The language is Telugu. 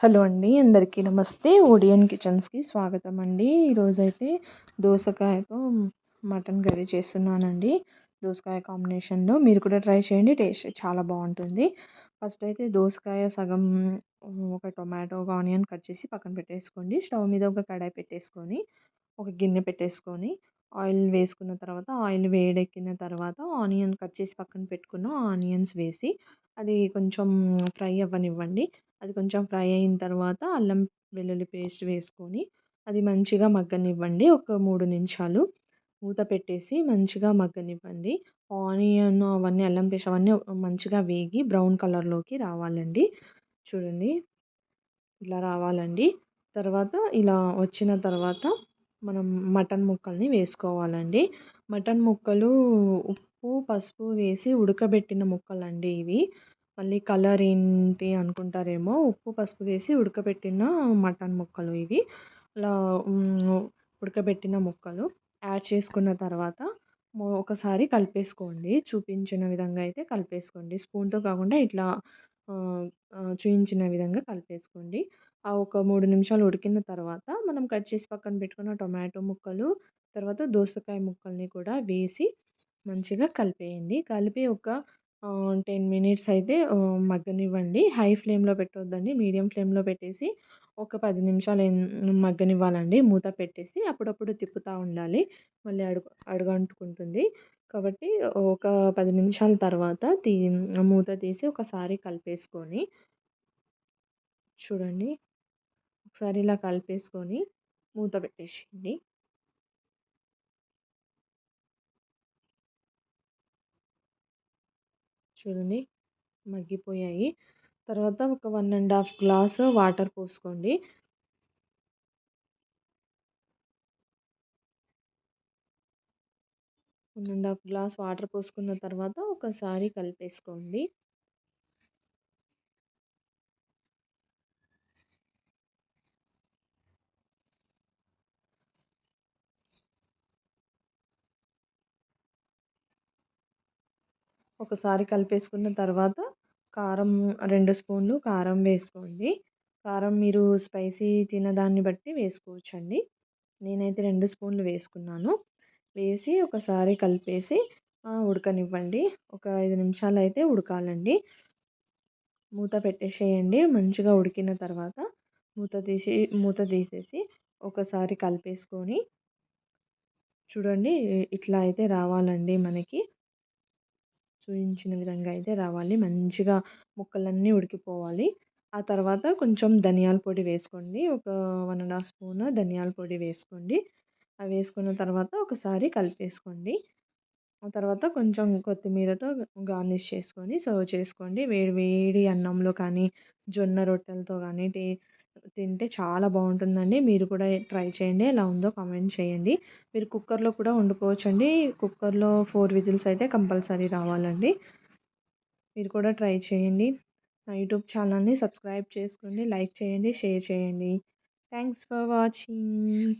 హలో అండి అందరికీ నమస్తే. ఓడియన్ కిచెన్స్కి స్వాగతం అండి. ఈరోజైతే దోసకాయతో మటన్ కర్రీ చేస్తున్నానండి. దోసకాయ కాంబినేషన్లో మీరు కూడా ట్రై చేయండి టేస్ట్ చాలా బాగుంటుంది. ఫస్ట్ అయితే దోసకాయ సగం ఒక టొమాటో ఒక ఆనియన్ కట్ చేసి పక్కన పెట్టేసుకోండి. స్టవ్ మీద ఒక కడాయి పెట్టేసుకొని ఒక గిన్నె పెట్టేసుకొని ఆయిల్ వేసుకున్న తర్వాత ఆయిల్ వేడెక్కిన తర్వాత ఆనియన్ కట్ చేసి పక్కన పెట్టుకున్న ఆనియన్స్ వేసి అది కొంచెం ఫ్రై అవ్వనివ్వండి. అది కొంచెం ఫ్రై అయిన తర్వాత అల్లం వెల్లుల్లి పేస్ట్ వేసుకొని అది మంచిగా మగ్గనివ్వండి. ఒక మూడు నిమిషాలు మూత పెట్టేసి మంచిగా మగ్గనివ్వండి. ఆనియన్ అవన్నీ అల్లం పేస్ట్ అవన్నీ మంచిగా వేగి బ్రౌన్ కలర్లోకి రావాలండి. చూడండి. ఇలా రావాలండి. తర్వాత ఇలా వచ్చిన తర్వాత మనం మటన్ ముక్కల్ని వేసుకోవాలండి. మటన్ ముక్కలు ఉప్పు పసుపు వేసి ఉడకబెట్టిన ముక్కలండి ఇవి. మళ్ళీ కలర్ ఏంటి అనుకుంటారేమో ఉప్పు పసుపు వేసి ఉడకబెట్టిన మటన్ ముక్కలు ఇవి. అలా ఉడకబెట్టిన ముక్కలు యాడ్ చేసుకున్న తర్వాత ఒకసారి కలిపేసుకోండి. చూపించిన విధంగా అయితే కలిపేసుకోండి. స్పూన్తో కాకుండా ఇట్లా చూపించిన విధంగా కలిపేసుకోండి. ఆ ఒక మూడు నిమిషాలు ఉడికిన తర్వాత మనం కట్ చేసి పక్కన పెట్టుకున్న టొమాటో ముక్కలు తర్వాత దోసకాయ ముక్కల్ని కూడా వేసి మంచిగా కలిపేయండి. కలిపి ఒక టెన్ మినిట్స్ అయితే మగ్గనివ్వండి. హై ఫ్లేమ్లో పెట్టొద్దండి. మీడియం ఫ్లేమ్లో పెట్టేసి ఒక పది నిమిషాలు మగ్గనివ్వాలండి. మూత పెట్టేసి అప్పుడప్పుడు తిప్పుతూ ఉండాలి. మళ్ళీ అడుగు అడుగంటుకుంటుంది. కాబట్టి ఒక పది నిమిషాల తర్వాత తీ మూత తీసి ఒకసారి కలిపేసుకొని చూడండి. ఒకసారి ఇలా కలిపేసుకొని మూత పెట్టేసేయండి. చూడండి మగ్గిపోయాయి. తర్వాత ఒక one and half glass water పోసుకోండి. One and half glass water పోసుకున్న తర్వాత ఒకసారి కలిపేసుకోండి. ఒకసారి కలిపేసుకున్న తర్వాత కారం రెండు స్పూన్లు కారం వేసుకోండి. కారం మీరు స్పైసీ తినదాన్ని బట్టి వేసుకోవచ్చండి. నేనైతే రెండు స్పూన్లు వేసుకున్నాను. వేసి ఒకసారి కలిపేసి ఉడకనివ్వండి. ఒక ఐదు నిమిషాలు అయితే ఉడకాలండి. మూత పెట్టేసేయండి. మంచిగా ఉడికిన తర్వాత మూత తీసి మూత తీసేసి ఒకసారి కలిపేసుకొని చూడండి ఇట్లా అయితే రావాలండి మనకి. చూపించిన విధంగా అయితే రావాలి మంచిగా ముక్కలన్నీ ఉడికిపోవాలి. ఆ తర్వాత కొంచెం ధనియాల పొడి వేసుకోండి. ఒక వన్ అండ్ హాఫ్ స్పూన్ ధనియాల పొడి వేసుకోండి. అవి వేసుకున్న తర్వాత ఒకసారి కలిపేసుకోండి. ఆ తర్వాత కొంచెం కొత్తిమీరతో గార్నిష్ చేసుకొని సర్వ్ చేసుకోండి. వేడి వేడి అన్నంలో కానీ జొన్న రొట్టెలతో కానీ టే తింటే చాలా బాగుంటుందండి. మీరు కూడా ట్రై చేయండి. ఎలా ఉందో కామెంట్ చేయండి. మీరు కుక్కర్లో కూడా వండుకోవచ్చండి. కుక్కర్లో ఫోర్ విజిల్స్ అయితే కంపల్సరీ రావాలండి. మీరు కూడా ట్రై చేయండి. నా యూట్యూబ్ ఛానల్ని సబ్స్క్రైబ్ చేసుకోండి. లైక్ చేయండి షేర్ చేయండి. Thanks for watching.